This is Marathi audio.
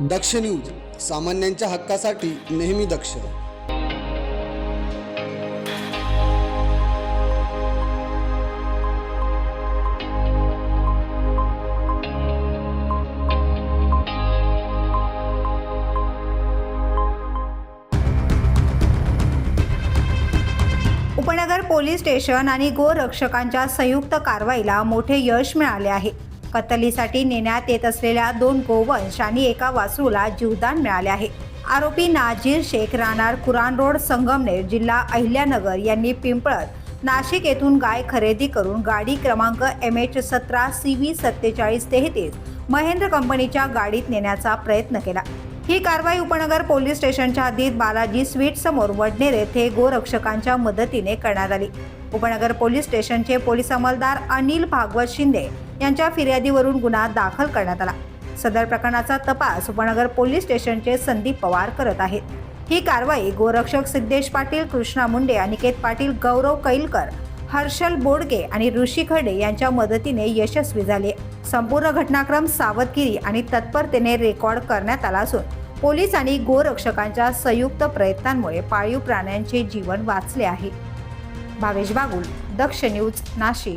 दक्ष न्यूज सामान्यांच्या हक्कासाठी नेहमी दक्ष. उपनगर पोलीस स्टेशन आणि गोरक्षकांच्या संयुक्त कारवाईला मोठे यश मिळाले आहे. कत्तलीसाठी नेण्यात येत असलेल्या दोन गोवंश आणि एका वासरूला जीवदान मिळाले आहे. आरोपी नाजीर शेख राहणार कुराण रोड संगमनेर जिल्हा अहिल्यानगर यांनी पिंपळत नाशिक येथून गाय खरेदी करून गाडी क्रमांक एम एच सतरा सी व्ही सत्तेचाळीस तेहतीस महेंद्र कंपनीच्या गाडीत नेण्याचा प्रयत्न केला. ही कारवाई उपनगर पोलीस स्टेशनच्या हद्दीत बालाजी स्वीट समोर वडनेर येथे गोरक्षकांच्या मदतीने करण्यात आली. उपनगर पोलीस स्टेशनचे पोलीस अंमलदार अनिल भागवत शिंदे यांच्या फिर्यादीवरून गुन्हा दाखल करण्यात आला. सदर प्रकरणाचा तपास उपनगर पोलीस स्टेशनचे संदीप पवार करत आहेत. ही कारवाई गोरक्षक सिद्धेश पाटील कृष्णा मुंडे अनिकेत पाटील गौरव कैलकर हर्षल बोडगे आणि ऋषी खडे यांच्या मदतीने यशस्वी झाले संपूर्ण घटनाक्रम सावधगिरी आणि तत्परतेने रेकॉर्ड करण्यात आला असून पोलीस आणि गोरक्षकांच्या संयुक्त प्रयत्नांमुळे पाळीव प्राण्यांचे जीवन वाचले आहे. भावेश बागुल दक्ष न्यूज नाशिक.